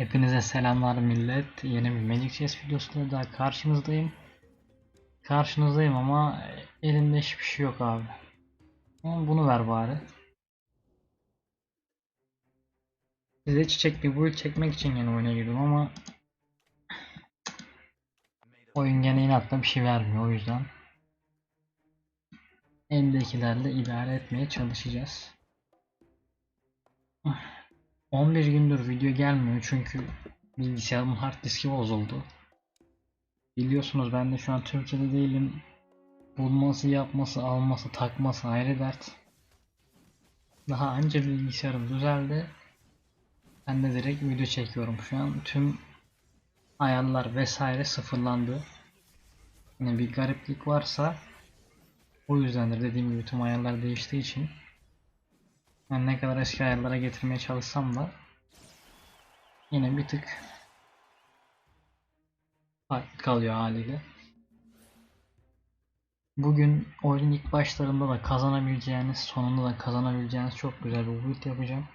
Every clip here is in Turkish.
Hepinize selamlar millet. Yeni bir Magic Chess videosuyla daha karşınızdayım. Karşınızdayım ama elimde hiçbir şey yok abi. Ama bunu ver bari. Size çiçek bir build çekmek için yeni oyuna girdim ama oyun gene inatla bir şey vermiyor o yüzden elimdekilerle idare etmeye çalışacağız. 11 gündür video gelmiyor çünkü bilgisayarımın hard diski bozuldu. Biliyorsunuz ben de şu an Türkiye'de değilim. Bulması, yapması, alması, takması ayrı dert. Daha önce bilgisayarım düzeldi. Ben de direkt video çekiyorum şu an. Tüm ayarlar vesaire sıfırlandı. Yine bir gariplik varsa o yüzdendir dediğim gibi tüm ayarlar değiştiği için ben ne kadar eski ayarlara getirmeye çalışsam da yine bir tık farklı kalıyor haliyle. Bugün oyunun ilk başlarında da kazanabileceğiniz, sonunda da kazanabileceğiniz çok güzel bir build yapacağım.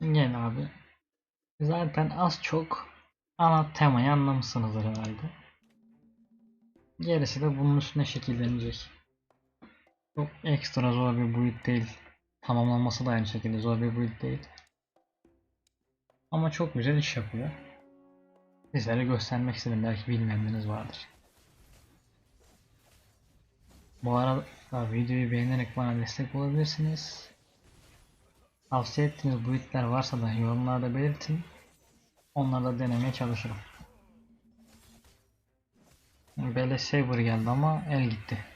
Gel abi. Zaten az çok ana temayı anlamışsınızdır herhalde. Gerisi de bunun üstüne şekillenecek. Çok ekstra zor bir build değil. Tamamlanması da aynı şekilde zor bir build değil. Ama çok güzel iş yapıyor. Sizlere göstermek istedim. Belki bilmeyenleriniz vardır. Bu arada videoyu beğenerek bana destek olabilirsiniz. Tavsiye ettiğiniz build'ler varsa da yorumlarda belirtin. Onları da denemeye çalışırım. Bele Saber geldi ama el gitti.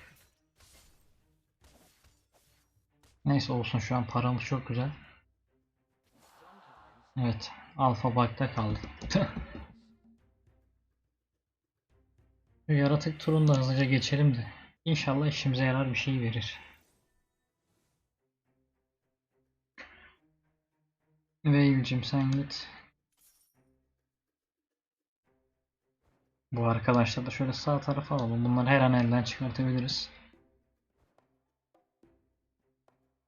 Neyse olsun şu an paramız çok güzel. Evet. Alfa bakta kaldı. Şu yaratık turunu da hızlıca geçelim de. İnşallah işimize yarar bir şey verir. Veil'cim sen git. Bu arkadaşlar da şöyle sağ tarafa alalım. Bunları her an elden çıkartabiliriz.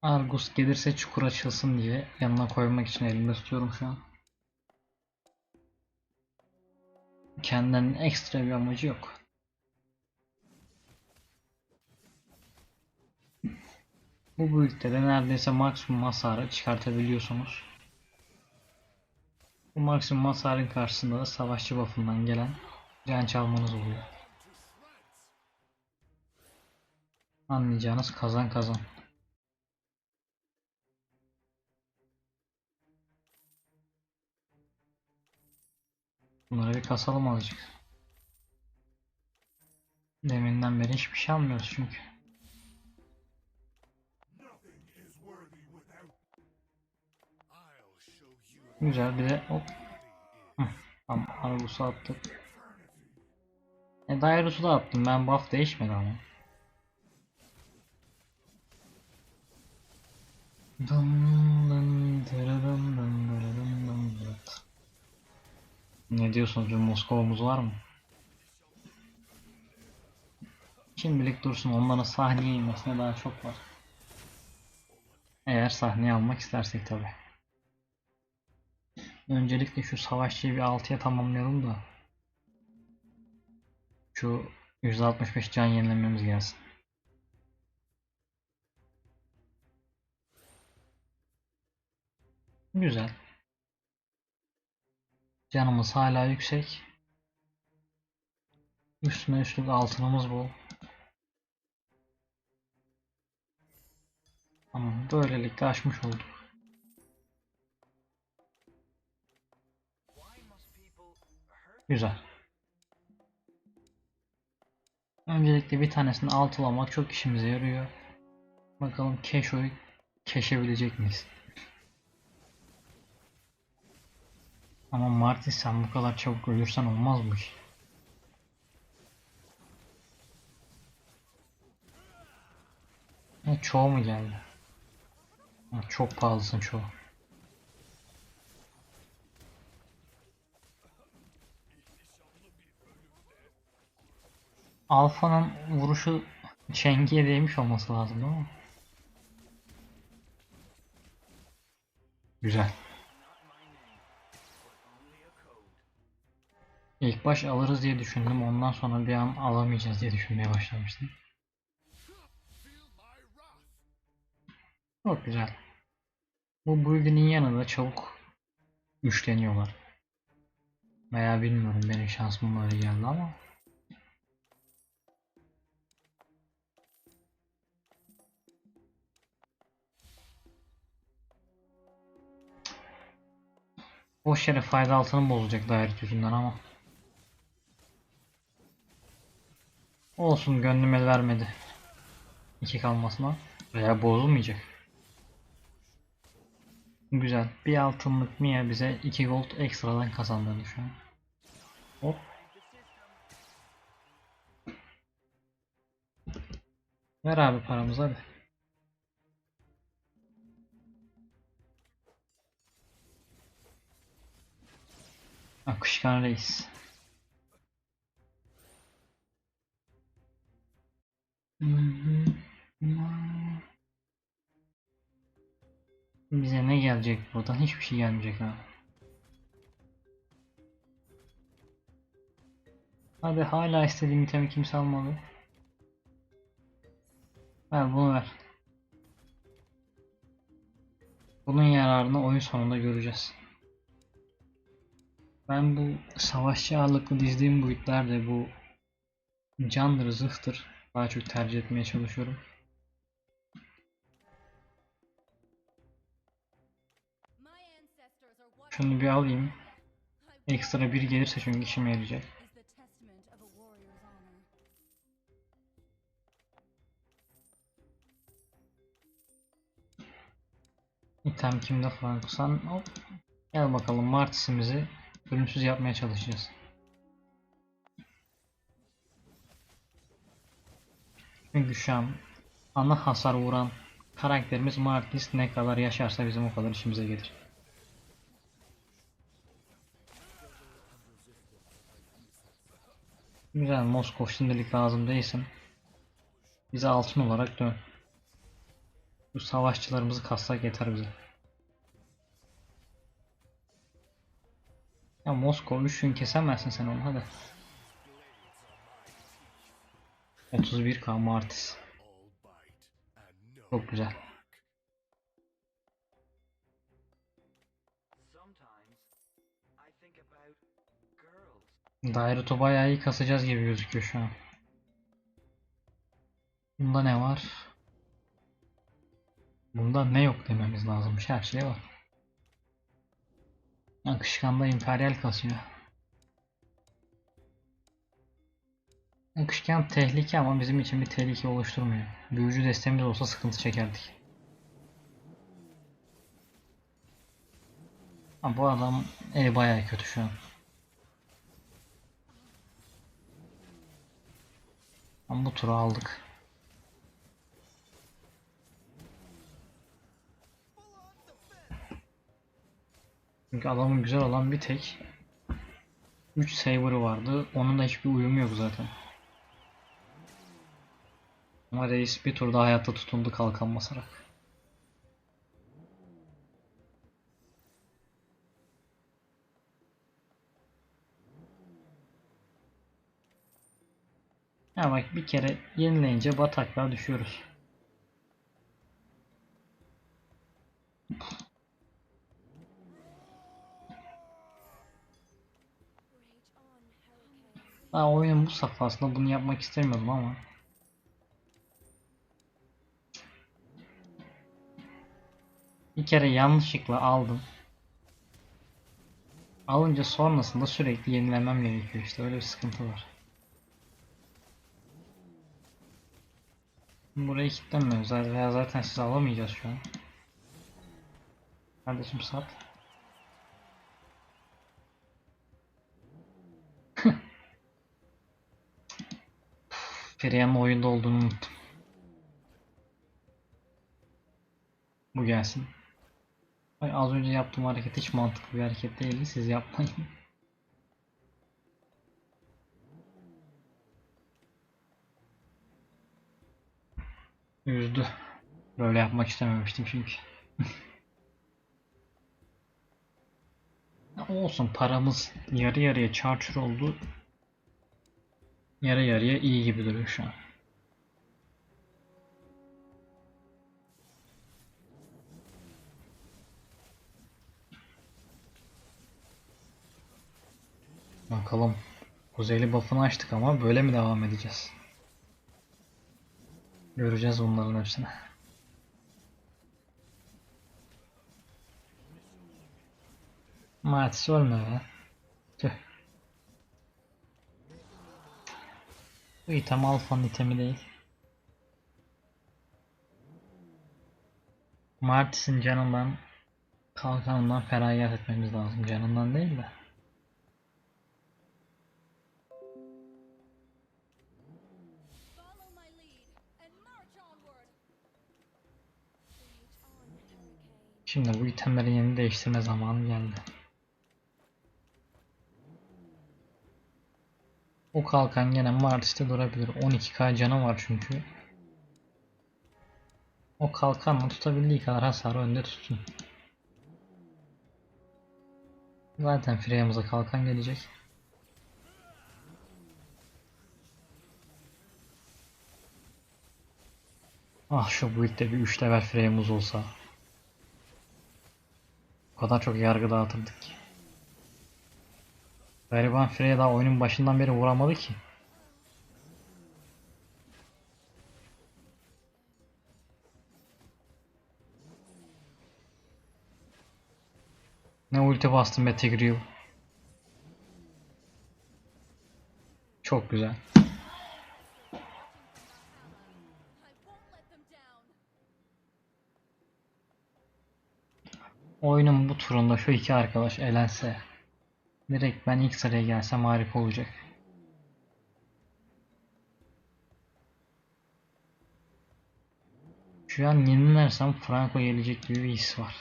Argus gelirse çukur açılsın diye yanına koymak için elimde tutuyorum şu an. Kendilerinin ekstra bir amacı yok. Bu build'de de neredeyse maksimum hasarı çıkartabiliyorsunuz. Bu maksimum hasarın karşısında da savaşçı buff'ından gelen can çalmanız oluyor. Anlayacağınız kazan kazan. Bunları bir kasalım azıcık. Deminden beri hiçbir şey almıyoruz çünkü. Güzel bir de hop. Tamam Argus'u attık. E Dairus'u da attım ben buff değişmedi ama. Dın dın dın dın. Ne diyorsunuz bir Moskova'mız var mı? Şimdilik dursun onların sahneye inmesine daha çok var. Eğer sahneye almak istersek tabi. Öncelikle şu savaşçıyı bir 6'ya tamamlayalım da. Şu 165 can yenilememiz gelsin. Güzel. Canımız hala yüksek. Üstüne üstlük altınımız bol. Tamam böylelikle aşmış olduk. Güzel. Öncelikle bir tanesini altılamak çok işimize yarıyor. Bakalım Keşo'yu keşebilecek miyiz? Ama Marty sen bu kadar çabuk ölürsen olmaz bu iş. Ha, çoğu mu geldi? Çok pahalısın çoğu. Alfa'nın vuruşu çengiye değmiş olması lazım mi? Güzel. İlk baş alırız diye düşündüm. Ondan sonra bir an alamayacağız diye düşünmeye başlamıştım. Çok güzel. Bu build'in yanında çabuk güçleniyorlar. Veya bilmiyorum benim şansım öyle geldi ama. Boş yere fayda altını bozacak daire yüzünden ama. Olsun gönlüm el vermedi. İki kalmasına. Veya bozulmayacak. Güzel. Bir altınlık Mia bize 2 gold ekstradan kazandırdı şu an. Hop. Ver abi paramızı hadi. Akışkan reis. Bize ne gelecek buradan? Hiçbir şey gelmeyecek ha. Hadi hala istediğim itemi kimse almadı. Ver bunu ver. Bunun yararını oyun sonunda göreceğiz. Ben bu savaşçı ağırlıklı dizdiğim boyutlarda bu candır, zırhtır daha çok tercih etmeye çalışıyorum. Şunu bir alayım. Ekstra bir gelirse çünkü işime yarayacak. İtem kimde Frankusan? Hop. Gel bakalım Martis'imizi ölümsüz yapmaya çalışacağız. An ana hasar vuran karakterimiz Martis ne kadar yaşarsa bizim o kadar işimize gelir. Güzel Moskov şimdilik lazım değilsin. Bize altın olarak dön. Bu savaşçılarımızı kassak yeter bize. Ya Moskova 3 gün kesemezsin sen onu hadi. 31k Martis. Çok güzel. Daireto bayağı iyi kasacağız gibi gözüküyor şu an. Bunda ne var? Bunda ne yok dememiz lazımmış. Her şey var. Akışkan'da Imperial kasıyor. Akışkan tehlike ama bizim için bir tehlike oluşturmuyor. Büyücü destemiz olsa sıkıntı çekerdik. Ama bu adam e, bayağı kötü şu an. Ama bu turu aldık. Çünkü adamın güzel olan bir tek 3 saber'ı vardı. Onun da hiçbir uyumu yok zaten. Ama reis bir turda hayatta tutundu kalkan basarak. Ya bak bir kere yenileyince bataklığa düşüyoruz. Daha oyunun bu safhasında bunu yapmak istemiyordum ama. Bir kere yanlışlıkla aldım. Alınca sonrasında sürekli yenilemem gerekiyor işte öyle bir sıkıntı var. Burayı kilitlemiyoruz veya zaten siz alamayacağız şu an. Kardeşim sat. Feriha'nın oyunda olduğunu unuttum. Bu gelsin. Ay, az önce yaptığım hareket hiç mantıklı bir hareket değildi. Siz yapmayın. Üzdü. Böyle yapmak istememiştim çünkü. Olsun paramız yarı yarıya çarçur oldu. Yarı yarıya iyi gibi duruyor şu an. Bakalım. Kuzeyli buff'ını açtık ama böyle mi devam edeceğiz? Göreceğiz bunların hepsini. Mats ölme be. Tüh. Bu item alfanın itemi değil. Martis'in canından kalkanından feragat etmemiz lazım. Canından değil de. Şimdi bu itemlerin yerini değiştirme zamanı geldi. O kalkan gene Martis'te durabilir. 12k canı var çünkü. O kalkanla tutabildiği kadar hasarı önde tutsun. Zaten Freya'mıza kalkan gelecek. Ah şu build'de bir 3 level Freya'mız olsa. Kadar çok yargı dağıtırdık ki. Gariban Freya daha oyunun başından beri vuramadı ki. Ne ulti bastım be. Çok güzel. Oyunun bu turunda şu iki arkadaş elense. Direkt ben ilk sıraya gelsem harika olacak. Şu an yenilersem Franco gelecek gibi bir his var.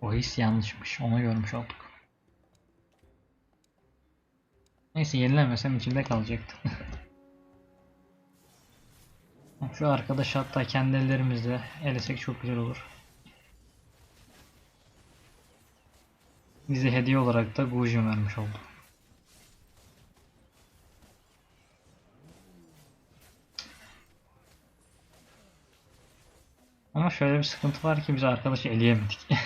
O his yanlışmış. Onu görmüş olduk. Neyse yenilemesem içimde kalacaktı. Şu arkadaş hatta kendi ellerimizle elesek çok güzel olur. Bize hediye olarak da Gujin vermiş oldu. Ama şöyle bir sıkıntı var ki biz arkadaşı eleyemedik.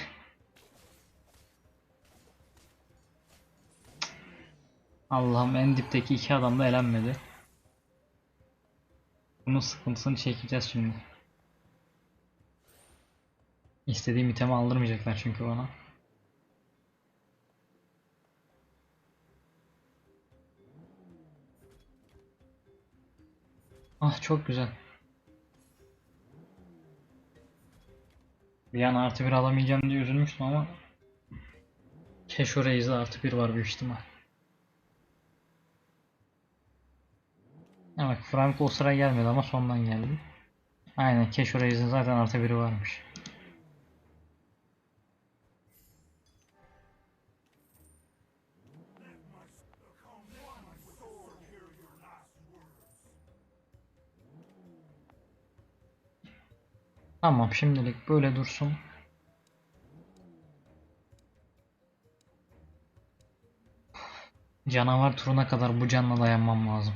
Allah'ım en dipteki iki adam da elenmedi. Bunun sıkıntısını çekeceğiz şimdi. İstediğim itemi aldırmayacaklar çünkü bana. Ah çok güzel. Bir an artı bir alamayacağım diye üzülmüştüm ama Keşo Reis'de artı bir var büyük ihtimal. Evet Franco o sıra gelmedi ama sondan geldi. Aynen Keşo Reis'in zaten artı biri varmış. Tamam şimdilik böyle dursun. Canavar turuna kadar bu canla dayanmam lazım.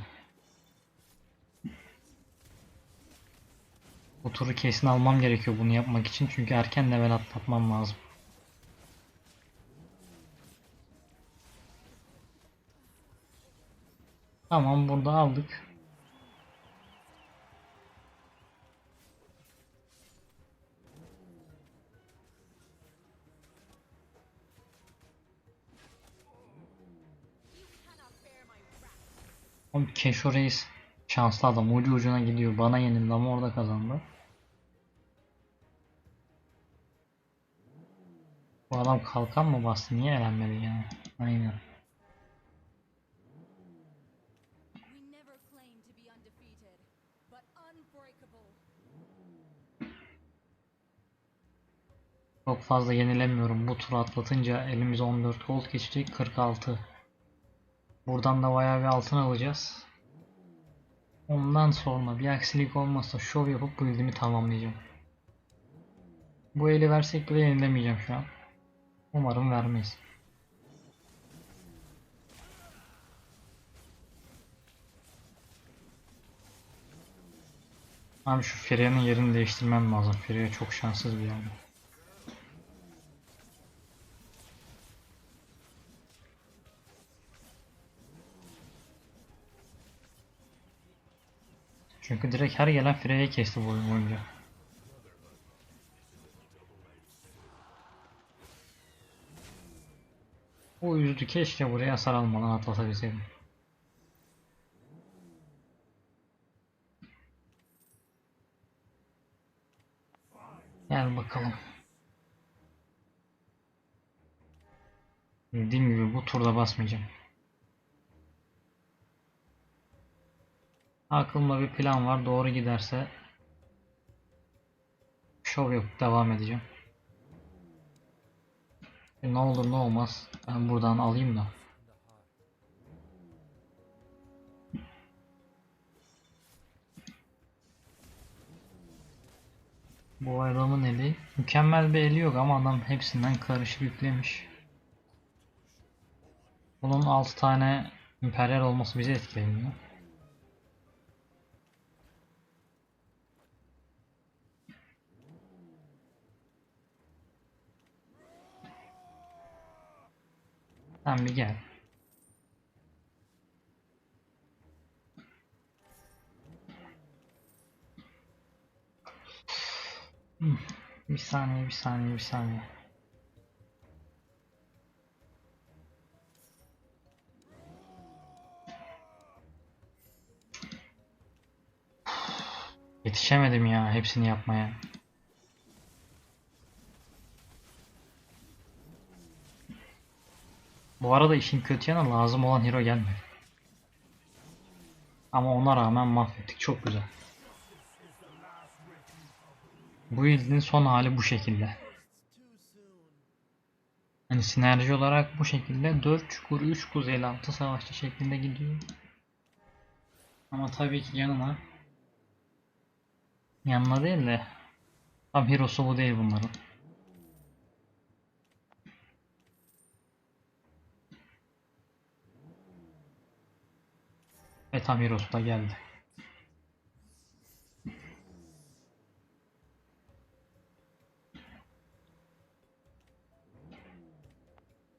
Bu turu kesin almam gerekiyor bunu yapmak için çünkü erken level atlatmam lazım. Tamam burada aldık. Oğlum Keşo Reis şanslı adam ucu ucuna gidiyor bana yenildi ama orada kazandı. Bu adam kalkan mı bastı niye elenmedi yani? Aynen. Çok fazla yenilemiyorum. Bu turu atlatınca elimize 14 gold geçecek 46. Buradan da bayağı bir altın alacağız. Ondan sonra bir aksilik olmazsa şov yapıp build'imi tamamlayacağım. Bu eli versek bile yenilemeyeceğim şu an. Umarım vermeyiz. Abi şu Freya'nın yerini değiştirmem lazım. Freya çok şanssız bir yani. Çünkü direkt her gelen Freya'yı kesti bu oyun boyunca. O üzdü keşke buraya hasar almadan atlatabilseydim. Gel bakalım. Dediğim gibi bu turda basmayacağım. Aklımda bir plan var. Doğru giderse şov yok. Devam edeceğim. E, ne olur ne olmaz. Ben buradan alayım da. Bu adamın eli mükemmel bir eli yok ama adam hepsinden karışık yüklemiş. Bunun 6 tane emperyal olması bizi etkilemiyor. Sen bir gel. Bir saniye, bir saniye, bir saniye. Yetişemedim ya hepsini yapmaya. Bu arada işin kötü yanı lazım olan hero gelmedi. Ama ona rağmen mahvettik. Çok güzel. Bu build'in son hali bu şekilde. Hani sinerji olarak bu şekilde 4 çukur 3 kuzey 6 savaşçı şeklinde gidiyor. Ama tabii ki yanına yanına değil de tam hero'su bu değil bunların. Ve tam hero'su da geldi.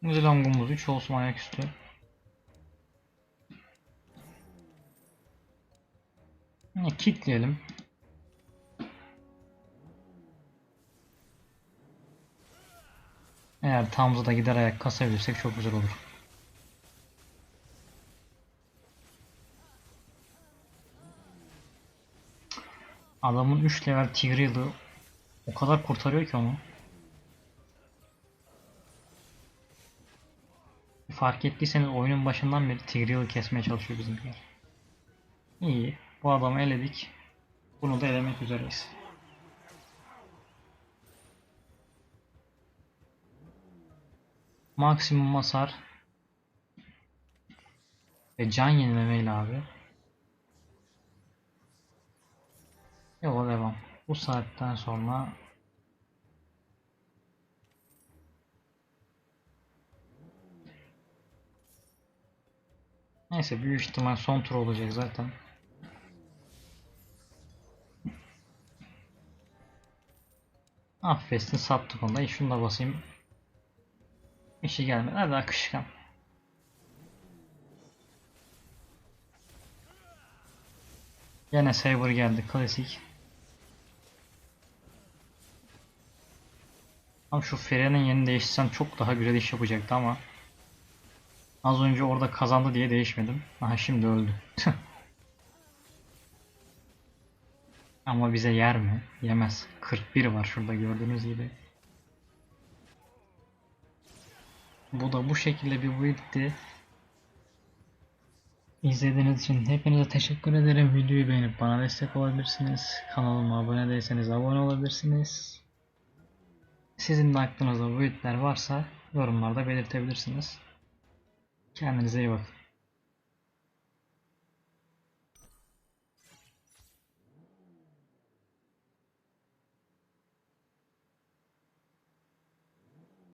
Zilongumuz 3 olsun ayaküstü. Yine kilitleyelim. Eğer Tamza'da gider ayak kasabilirsek çok güzel olur. Adamın 3 level Tigreal'ı o kadar kurtarıyor ki onu. Fark ettiyseniz oyunun başından beri Tigreal'ı kesmeye çalışıyor bizimkiler. İyi. Bu adamı eledik. Bunu da elemek üzereyiz. Maksimum hasar ve can yenilemeyle abi. Yola devam. Bu saatten sonra Neyse büyük ihtimal son tur olacak zaten. Affetsin sattık onu da. Şunu da basayım. İşi gelmedi. Hadi akışkan. Yine Saber geldi. Klasik. Ama şu Ferre'nin yerini değiştirsem çok daha güzel iş yapacaktı ama Az önce orada kazandı diye değişmedim. Aha şimdi öldü. Ama bize yer mi? Yemez. 41 var şurada gördüğünüz gibi. Bu da bu şekilde bir build'ti. İzlediğiniz için hepinize teşekkür ederim. Videoyu beğenip bana destek olabilirsiniz. Kanalıma abone değilseniz abone olabilirsiniz. Sizin de aklınızda build'ler varsa yorumlarda belirtebilirsiniz. Kendinize iyi bakın.